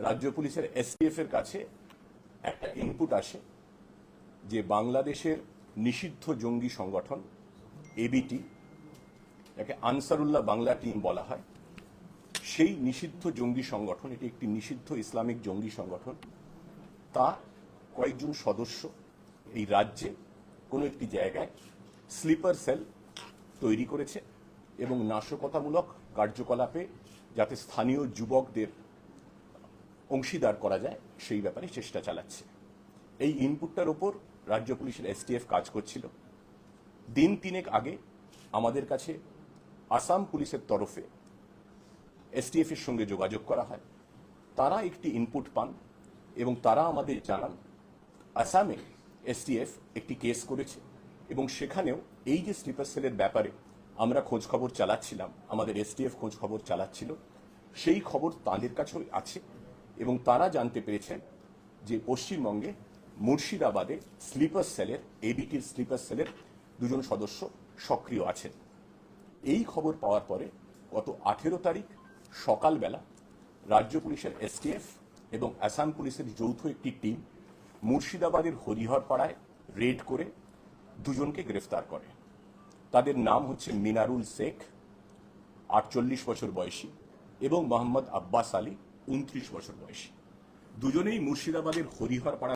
রাজ্য পুলিশের এসটিএফ এর কাছে একটা ইনপুট আসে যে বাংলাদেশের নিষিদ্ধ জঙ্গি সংগঠন এবিটি যাকে আনসারুল্লাহ বাংলা টিম বলা হয়, সেই নিষিদ্ধ জঙ্গি সংগঠন, এটি একটি নিষিদ্ধ ইসলামিক জঙ্গি সংগঠন তা কয়েকজন সদস্য এই রাজ্যে কোনো একটি জায়গায় স্লিপার সেল তৈরি করেছে এবং নাশকতামূলক কার্যকলাপে যাতে স্থানীয় যুবকদের অংশীদার করা যায়, সেই ব্যাপারে চেষ্টা চালাচ্ছে। এই ইনপুটটার ওপর রাজ্য পুলিশের এসটিএফ কাজ করছিল। দিন তিনেক আগে আমাদের কাছে আসাম পুলিশের তরফে এসটিএফ এর সঙ্গে যোগাযোগ করা হয়। তারা একটি ইনপুট পান এবং তারা আমাদের জানান, আসামে এসটিএফ একটি কেস করেছে এবং সেখানেও এই যে স্লিপার সেলের ব্যাপারে আমরা খোঁজ খবর চালাচ্ছিলাম, আমাদের এসটিএফ খোঁজ খবর চালাচ্ছিল, সেই খবর তাদের কাছেও আছে। এবং তারা জানতে পেরেছেন যে পশ্চিমবঙ্গে মুর্শিদাবাদে স্লিপার সেলের এবিটির স্লিপার সেলের দুজন সদস্য সক্রিয় আছেন। এই খবর পাওয়ার পরে গত আঠেরো তারিখ সকালবেলা রাজ্য পুলিশের এসটিএফ এবং আসাম পুলিশের যৌথ একটি টিম মুর্শিদাবাদের হরিহরপাড়ায় রেড করে দুজনকে গ্রেফতার করে। তাদের নাম হচ্ছে মিনারুল শেখ, আটচল্লিশ বছর বয়সী, এবং মোহাম্মদ আব্বাস আলী উনত্রিশ বছর বয়সী। দুজনেই মুর্শিদাবাদের হরিহরপাড়া